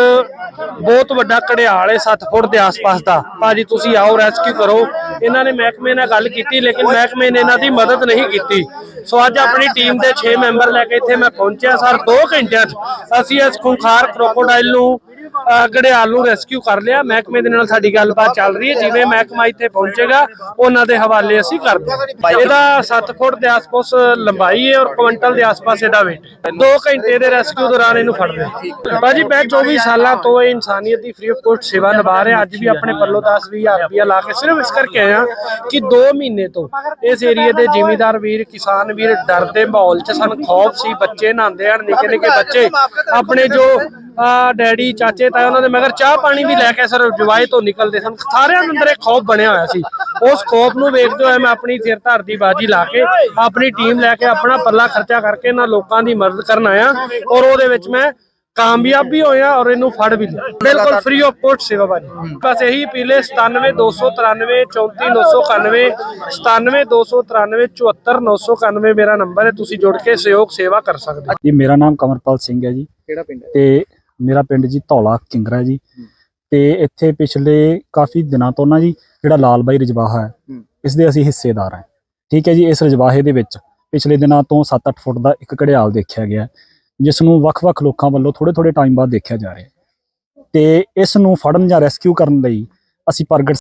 ਬਹੁਤ ਵੱਡਾ ਘੜਿਆਲ ਹੈ 7 ਫੁੱਟ ਦੇ ਆਸ-ਪਾਸ ਦਾ। ਭਾਜੀ, ਤੁਸੀਂ ਆਓ ਰੈਸਕਿਊ ਕਰੋ। ਇਹਨਾਂ ਨੇ ਮਹਿਕਮੇ ਨਾਲ ਗੱਲ ਕੀਤੀ, ਲੇਕਿਨ ਮਹਿਕਮੇ ਨੇ ਇਹਨਾਂ ਦੀ ਮਦਦ ਨਹੀਂ ਕੀਤੀ। ਸੋ, ਅੱਜ ਆਪਣੀ ਟੀਮ ਦੇ 6 ਮੈਂਬਰ ਲੈ ਕੇ ਇੱਥੇ ਮੈਂ ਪਹੁੰਚਿਆ। ਸਰ 2 ਘੰਟਿਆਂ 'ਚ ਅਸੀਂ ਇਸ ਖੁੰਖਾਰ ਕ੍ਰੋਕੋਡਾਈਲ ਨੂੰ ਅਹ, ਨੂੰ ਰੈਸਕਿਊ ਕਰ ਲਿਆ। ਮਹਿਕਮੇ ਦੇ ਨਾਲ ਸਾਡੀ ਗੱਲਬਾਤ ਚੱਲ ਰਹੀ ਹੈ। ਜਿਵੇਂ ਮਹਿਕਮਾ ਇੱਥੇ ਪਹੁੰਚੇਗਾ ਉਹਨਾਂ ਦੇ ਹਵਾਲੇ ਅਸੀਂ ਕਰ ਦਿਆਂਗੇ। ਇਹਦਾ 7 ਫੁੱਟ ਦੇ ਆਸ-ਪਾਸ ਲੰਬਾਈ ਹੈ ਔਰ ਕੁਇੰਟਲ ਦੇ ਆਸ-ਪਾਸ ਇਹਦਾ weight 2 ਘੰਟੇ ਦੇ ਰੈਸਕਿਊ ਦੌਰਾਨ ਇਹਨੂੰ ਫੜ ਲਿਆ। ਭਾਜੀ ਮੈਂ 24 ਸਾਲਾਂ ਤੋਂ ਇਹ ਇਨਸਾਨੀਅਤ ਦੀ ਫ੍ਰੀ ਆਫ ਕੋਸਟ ਸੇਵਾ ਨਿਭਾ ਰਿਹਾ। ਅੱਜ ਵੀ ਆਪਣੇ ਪੱਲੋਂ 10-20000 ਰੁਪਇਆ ਲਾ ਕੇ ਸਿਰਫ ਇਸ ਕਰਕੇ ਆਇਆ ਕਿ 2 ਮਹੀਨੇ ਤੋਂ ਇਸ ਏਰੀਏ ਦੇ ਜਿਮੀਦਾਰ ਵੀਰ ਕਿਸਾਨ ਵੀਰ ਡਰ ਦੇ ਮਾਹੌਲ 'ਚ ਸਨ। ਖੌਫ ਸੀ। ਬੱਚੇ ਨਹਾਉਂਦੇ ਹਨ ਨਿੱਕੇ ਨਿੱਕੇ ਬੱਚੇ। ਆਪਣੇ ਜੋ ਡੈਡੀ ਚਾਚੇ ਤਾਏ ਉਹਨਾਂ ਦੇ ਮਗਰ ਚਾਹ ਪਾਣੀ ਵੀ ਲੈ ਕੇ ਸਰ ਜਵਾਏ ਤੋਂ ਨਿਕਲਦੇ ਸਨ। ਸਾਰਿਆਂ ਦੇ ਅੰਦਰ ਇੱਕ ਖੌਫ ਬਣਿਆ ਹੋਇਆ ਸੀ। ਉਸ ਖੌਫ ਨੂੰ ਵੇਖਦੇ ਹੋਏ ਮੈਂ ਆਪਣੀ ਸਿਰ ਧਰ ਦੀ ਬਾਜੀ ਲਾ ਕੇ ਆਪਣੀ ਟੀਮ ਲੈ ਕੇ ਆਪਣਾ ਪੱਲਾ ਖਰਚਾ ਕਰਕੇ ਇਹਨਾਂ ਲੋਕਾਂ ਦੀ ਮਦਦ ਕਰਨ ਆਇਆ ਔਰ ਉਹਦੇ ਵਿੱਚ ਮੈਂ ਕਾਮਯਾਬ ਵੀ ਹੋਇਆ ਔਰ ਇਹਨੂੰ ਫੜ ਵੀ ਲਿਆ। ਬਿਲਕੁਲ ਫ੍ਰੀ ਆਫ ਕੋਸਟ ਸੇਵਾ ਬਾਜੀ। ਬਸ ਇਹੀ ਪੀਲੇ 97293 34991 97293 74991 ਮੇਰਾ ਨੰਬਰ ਹੈ। ਤੁਸੀਂ ਜੁੜ ਕੇ ਸਹਿਯੋਗ ਸੇਵਾ ਕਰ ਸਕਦੇ ਹੋ। ਜੀ ਮੇਰਾ ਨਾਮ ਕਮਰਪਾਲ ਸਿੰਘ ਹੈ ਜੀ। ਕਿਹੜਾ ਪਿੰਡ ਹੈ? ਤੇ ਮੇਰਾ ਪਿੰਡ ਜੀ ਧੌਲਾ ਕਿੰਗਰਾ ਜੀ। ਤੇ ਇੱਥੇ ਪਿਛਲੇ ਕਾਫੀ ਦਿਨਾਂ ਤੋਂ ਨਾ ਜੀ ਜਿਹੜਾ ਲਾਲ ਬਾਈ ਰਜਵਾਹਾ ਹੈ। ਇਸ ਦੇ ਅਸੀਂ ਹਿੱਸੇਦਾਰ ਹਾਂ। ਠੀਕ ਹੈ ਜੀ ਇਸ ਰਜਵਾਹੇ ਦੇ ਵਿੱਚ ਪਿਛਲੇ ਦਿਨਾਂ ਤੋਂ 7-8 ਫੁੱਟ ਦਾ ਇੱਕ ਘੜਿਆਲ ਦੇਖਿਆ ਗਿਆ ਜਿਸ ਨੂੰ ਵੱਖ-ਵੱਖ ਲੋਕਾਂ ਵੱਲੋਂ ਥੋੜੇ-ਥੋੜੇ ਟਾਈਮ ਬਾਅਦ ਦੇਖਿਆ ਜਾ ਰਿਹਾ ਤੇ ਇਸ ਨੂੰ ਫੜਨ ਜਾਂ ਰੈਸਕਿਊ ਕਰਨ ਲਈ ਅਸੀਂ ਪ੍ਰਗਟ